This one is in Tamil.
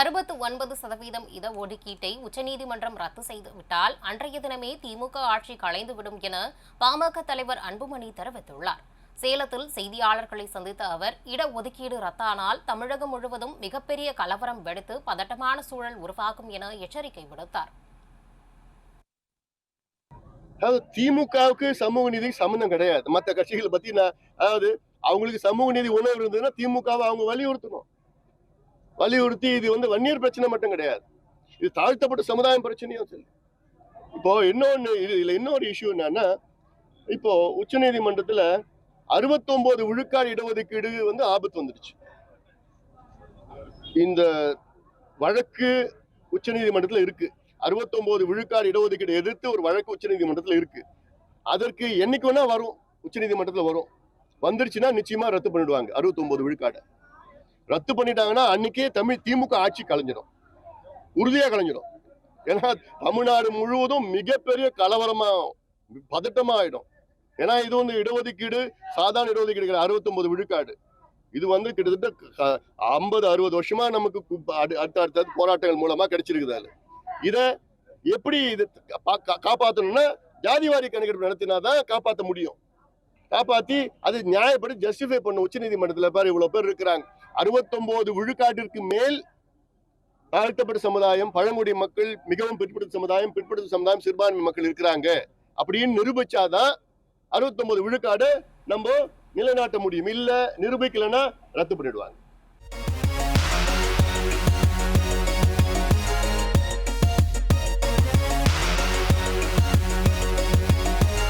அறுபத்து ஒன்பது சதவீதம் இட ஒதுக்கீட்டை உச்சநீதிமன்றம் ரத்து செய்துவிட்டால் அன்றைய தினமே திமுக ஆட்சி கலைந்துவிடும் என பாமக தலைவர் அன்புமணி தெரிவித்துள்ளார். சேலத்தில் செய்தியாளர்களை சந்தித்த அவர் இட ஒதுக்கீடு ரத்தானால் தமிழகம் முழுவதும் மிகப்பெரிய கலவரம் வெடித்து பதட்டமான சூழல் உருவாகும் என எச்சரிக்கை விடுத்தார். அதாவது திமுகவுக்கு சமூக நீதி சம்மந்தம் கிடையாது. மற்ற கட்சிகளை பத்தி நான் அதாவது அவங்களுக்கு சமூக நீதி உணர்வு இருந்ததுன்னா திமுகவை அவங்க வலியுறுத்தணும். வலியுறுத்தி இது வந்து வன்னியர் பிரச்சனை மட்டும் கிடையாது. இது தாழ்த்தப்பட்ட சமுதாயம் பிரச்சனையும் சரி. இப்போ இன்னொன்னு இது இதுல இன்னொரு இஷ்யூ என்னன்னா இப்போ உச்சநீதிமன்றத்துல அறுபத்தொன்பது விழுக்காடு இடஒதுக்கீடு வந்து ஆபத்து வந்துடுச்சு. இந்த வழக்கு உச்சநீதிமன்றத்துல இருக்கு. அறுபத்தொன்பது விழுக்காடு இடஒதுக்கீடு எதிர்த்து ஒரு வழக்கு உச்சநீதிமன்றத்துல இருக்கு. அதற்கு என்னைக்கு வேணா வரும். உச்சநீதிமன்றத்துல வரும். வந்துருச்சுன்னா நிச்சயமா ரத்து பண்ணிடுவாங்க அறுபத்தொன்பது விழுக்காடு. ரத்து பண்ணிட்டாங்கன்னா அன்னைக்கே தமிழ் திமுக ஆட்சி கலைஞ்சிடும். உறுதியா கலைஞ்சிடும். ஏன்னா தமிழ்நாடு முழுவதும் மிகப்பெரிய கலவரமா பதட்டமா ஆயிடும். ஏன்னா இது வந்து இடஒதுக்கீடு சாதாரண இடஒதுக்கீடு அறுபத்தொன்பது விழுக்காடு. இது வந்து கிட்டத்தட்ட ஐம்பது அறுபது வருஷமா நமக்கு அடு- அடுத்த அடுத்த போராட்டங்கள் மூலமா கிடைச்சிருக்குது அது. இதை எப்படி இது காப்பாற்றணும்னா ஜாதிவாரி கணக்கெடுப்பு நடத்தினாதான் காப்பாற்ற முடியும். காப்பாத்தி அது நியாயப்படி ஜஸ்டிஃபை பண்ண உச்சநீதிமன்றத்துல பேர் இவ்வளவு பேர் இருக்கிறாங்க. அறுபத்தொன்பது விழுக்காட்டிற்கு மேல் தாழ்த்தப்பட்ட சமுதாயம் பழங்குடி மக்கள் மிகவும் பிற்படுத்த சமுதாயம் பிற்படுத்த சமுதாயம் சிறுபான்மை மக்கள் இருக்கிறாங்க. அப்படின்னு நிரூபிச்சாதான் அறுபத்தொன்பது விழுக்காடு நம்ம நிலைநாட்ட முடியும். இல்ல நிரூபிக்கலைன்னா ரத்து பண்ணிடுவாங்க.